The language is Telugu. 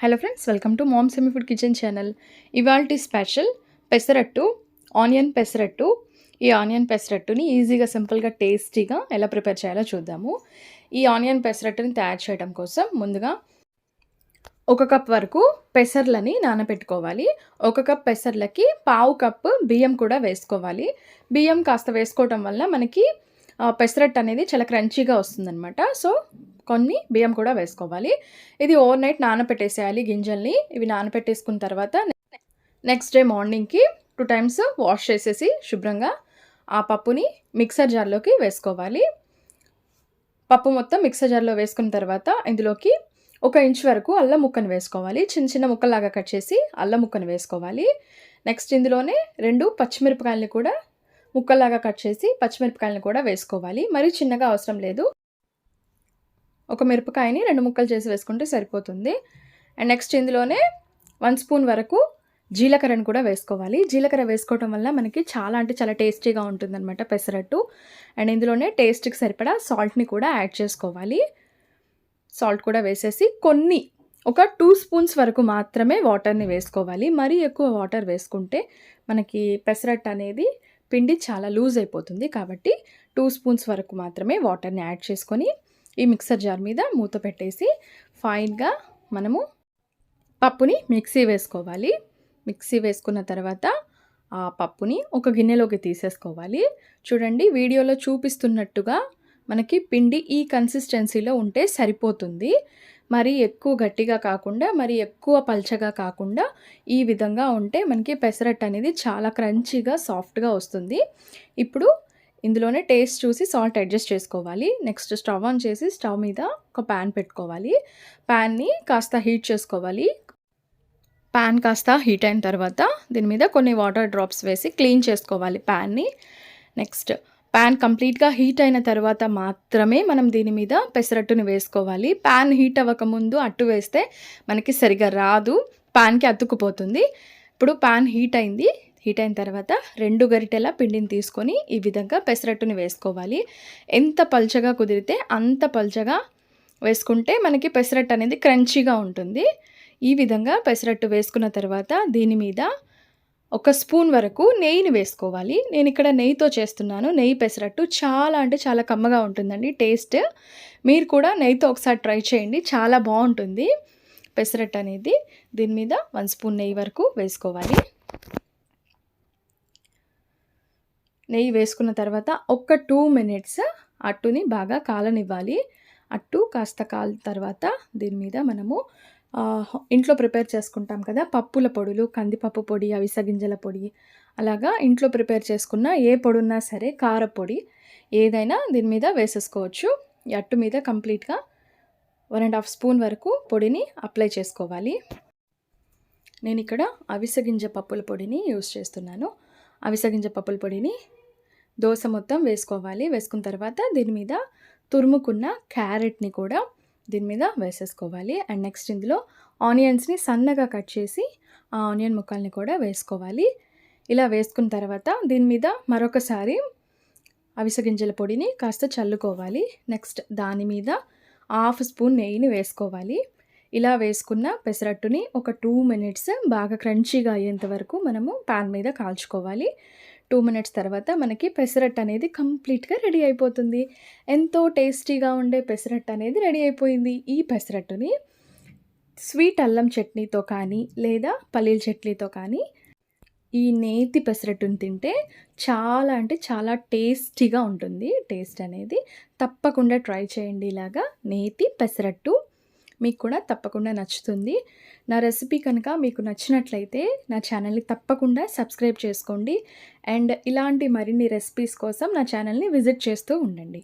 Hello friends welcome to mom semi food kitchen channel. ఇవాల్టి స్పెషల్ పెసరట్టు ఆనియన్ పెసరట్టు. ఈ ఆనియన్ పెసరట్టుని ఈజీగా సింపుల్గా టేస్టీగా ఎలా ప్రిపేర్ చేయాలో చూద్దాము. ఈ ఆనియన్ పెసరట్టుని తయారు చేయడం కోసం ముందుగా ఒక కప్ వరకు పెసర్లని నానబెట్టుకోవాలి. ఒక కప్ పెసర్లకి పావు కప్పు బియ్యం కూడా వేసుకోవాలి. బియ్యం కాస్త వేసుకోవటం వల్ల మనకి పెసరట్టు అనేది చాలా క్రంచీగా వస్తుందన్నమాట. సో కొన్ని బియ్యం కూడా వేసుకోవాలి. ఇది ఓవర్ నైట్ నానబెట్టేసేయాలి గింజల్ని. ఇవి నానబెట్టేసుకున్న తర్వాత నెక్స్ట్ డే మార్నింగ్కి టూ టైమ్స్ వాష్ చేసేసి శుభ్రంగా ఆ పప్పుని మిక్సర్ జార్లోకి వేసుకోవాలి. పప్పు మొత్తం మిక్సర్ జార్లో వేసుకున్న తర్వాత ఇందులోకి ఒక ఇంచ్ వరకు అల్లం ముక్కను వేసుకోవాలి. చిన్న చిన్న ముక్కలాగా కట్ చేసి అల్లం ముక్కను వేసుకోవాలి. నెక్స్ట్ ఇందులోనే రెండు పచ్చిమిరపకాయలని కూడా ముక్కలాగా కట్ చేసి పచ్చిమిరపకాయలను కూడా వేసుకోవాలి. మరీ చిన్నగా అవసరం లేదు. ఒక మిరపకాయని రెండు ముక్కలు చేసి వేసుకుంటే సరిపోతుంది. అండ్ నెక్స్ట్ ఇందులోనే వన్ స్పూన్ వరకు జీలకర్రను కూడా వేసుకోవాలి. జీలకర్ర వేసుకోవటం వల్ల మనకి చాలా అంటే చాలా టేస్టీగా ఉంటుందన్నమాట పెసరట్టు. అండ్ ఇందులోనే టేస్ట్కి సరిపడా సాల్ట్ని కూడా యాడ్ చేసుకోవాలి. సాల్ట్ కూడా వేసేసి కొన్ని ఒక టూ స్పూన్స్ వరకు మాత్రమే వాటర్ని వేసుకోవాలి. మరీ ఎక్కువ వాటర్ వేసుకుంటే మనకి పెసరట్టు అనేది పిండి చాలా లూజ్ అయిపోతుంది కాబట్టి టూ స్పూన్స్ వరకు మాత్రమే వాటర్ని యాడ్ చేసుకొని ఈ మిక్సర్ జార్ మీద మూత పెట్టేసి ఫైన్గా మనము పప్పుని మిక్సీ వేసుకోవాలి. మిక్సీ వేసుకున్న తర్వాత ఆ పప్పుని ఒక గిన్నెలోకి తీసేసుకోవాలి. చూడండి వీడియోలో చూపిస్తున్నట్టుగా మనకి పిండి ఈ కన్సిస్టెన్సీలో ఉంటే సరిపోతుంది. మరి ఎక్కువ గట్టిగా కాకుండా మరి ఎక్కువ పల్చగా కాకుండా ఈ విధంగా ఉంటే మనకి పెసరట్ అనేది చాలా క్రంచీగా సాఫ్ట్గా వస్తుంది. ఇప్పుడు ఇందులోనే టేస్ట్ చూసి సాల్ట్ అడ్జస్ట్ చేసుకోవాలి. నెక్స్ట్ స్టవ్ ఆన్ చేసి స్టవ్ మీద ఒక ప్యాన్ పెట్టుకోవాలి. ప్యాన్ని కాస్త హీట్ చేసుకోవాలి. ప్యాన్ కాస్త హీట్ అయిన తర్వాత దీని మీద కొన్ని వాటర్ డ్రాప్స్ వేసి క్లీన్ చేసుకోవాలి ప్యాన్ని నెక్స్ట్ ప్యాన్ కంప్లీట్గా హీట్ అయిన తర్వాత మాత్రమే మనం దీని మీద పెసరట్టుని వేసుకోవాలి. ప్యాన్ హీట్ అవ్వకముందు అట్టు వేస్తే మనకి సరిగా రాదు. ప్యాన్కి అతుక్కుపోతుంది. ఇప్పుడు ప్యాన్ హీట్ అయింది. హీట్ అయిన తర్వాత రెండు గరిటెల పిండిని తీసుకొని ఈ విధంగా పెసరట్టుని వేసుకోవాలి. ఎంత పల్చగా కుదిరితే అంత పల్చగా వేసుకుంటే మనకి పెసరట్టు అనేది క్రంచీగా ఉంటుంది. ఈ విధంగా పెసరట్టు వేసుకున్న తర్వాత దీని మీద ఒక స్పూన్ వరకు నెయ్యిని వేసుకోవాలి. నేను ఇక్కడ నెయ్యితో చేస్తున్నాను. నెయ్యి పెసరట్టు చాలా అంటే చాలా కమ్మగా ఉంటుందండి. టేస్ట్ మీరు కూడా నెయ్యితో ఒకసారి ట్రై చేయండి. చాలా బాగుంటుంది పెసరట్టు అనేది. దీని మీద వన్ స్పూన్ నెయ్యి వరకు వేసుకోవాలి. నెయ్యి వేసుకున్న తర్వాత ఒక టూ మినిట్స్ అట్టుని బాగా కాలనివ్వాలి. అట్టు కాస్త కాలిన తర్వాత దీని మీద మనము ఇంట్లో ప్రిపేర్ చేసుకుంటాం కదా పప్పుల పొడులు కందిపప్పు పొడి అవిసగింజల పొడి. అలాగా ఇంట్లో ప్రిపేర్ చేసుకున్న ఏ పొడి ఉన్నా సరే కారపొడి ఏదైనా దీని మీద వేసేసుకోవచ్చు. ఈ అట్టు మీద కంప్లీట్గా వన్ అండ్ హాఫ్ స్పూన్ వరకు పొడిని అప్లై చేసుకోవాలి. నేను ఇక్కడ అవిసగింజ పప్పుల పొడిని యూస్ చేస్తున్నాను. అవిసగింజ పప్పుల పొడిని దోశ మొత్తం వేసుకోవాలి. వేసుకున్న తర్వాత దీని మీద తురుముకున్న క్యారెట్ని కూడా దీని మీద వేసేసుకోవాలి. అండ్ నెక్స్ట్ ఇందులో ఆనియన్స్ని సన్నగా కట్ చేసి ఆ ఆనియన్ ముక్కల్ని కూడా వేసుకోవాలి. ఇలా వేసుకున్న తర్వాత దీని మీద మరొకసారి అవిసె గింజల పొడిని కాస్త చల్లుకోవాలి. నెక్స్ట్ దాని మీద హాఫ్ స్పూన్ నెయ్యిని వేసుకోవాలి. ఇలా వేసుకున్న పెసరట్టుని ఒక టూ మినిట్స్ బాగా క్రంచీగా అయ్యేంత వరకు మనము పాన్ మీద కాల్చుకోవాలి. టూ మినిట్స్ తర్వాత మనకి పెసరట్టు అనేది కంప్లీట్గా రెడీ అయిపోతుంది. ఎంతో టేస్టీగా ఉండే పెసరట్టు అనేది రెడీ అయిపోయింది. ఈ పెసరట్టుని స్వీట్ అల్లం చట్నీతో కానీ లేదా పల్లీల చట్నీతో కానీ ఈ నేతి పెసరట్టుని తింటే చాలా అంటే చాలా టేస్టీగా ఉంటుంది. టేస్ట్ అనేది తప్పకుండా ట్రై చేయండి ఇలాగా. నేతి పెసరట్టు మీకు కూడా తప్పకుండా నచ్చుతుంది. నా రెసిపీ కనుక మీకు నచ్చినట్లయితే నా ఛానల్ని తప్పకుండా సబ్స్క్రైబ్ చేసుకోండి. అండ్ ఇలాంటి మరిన్ని రెసిపీస్ కోసం నా ఛానల్ని విజిట్ చేస్తూ ఉండండి.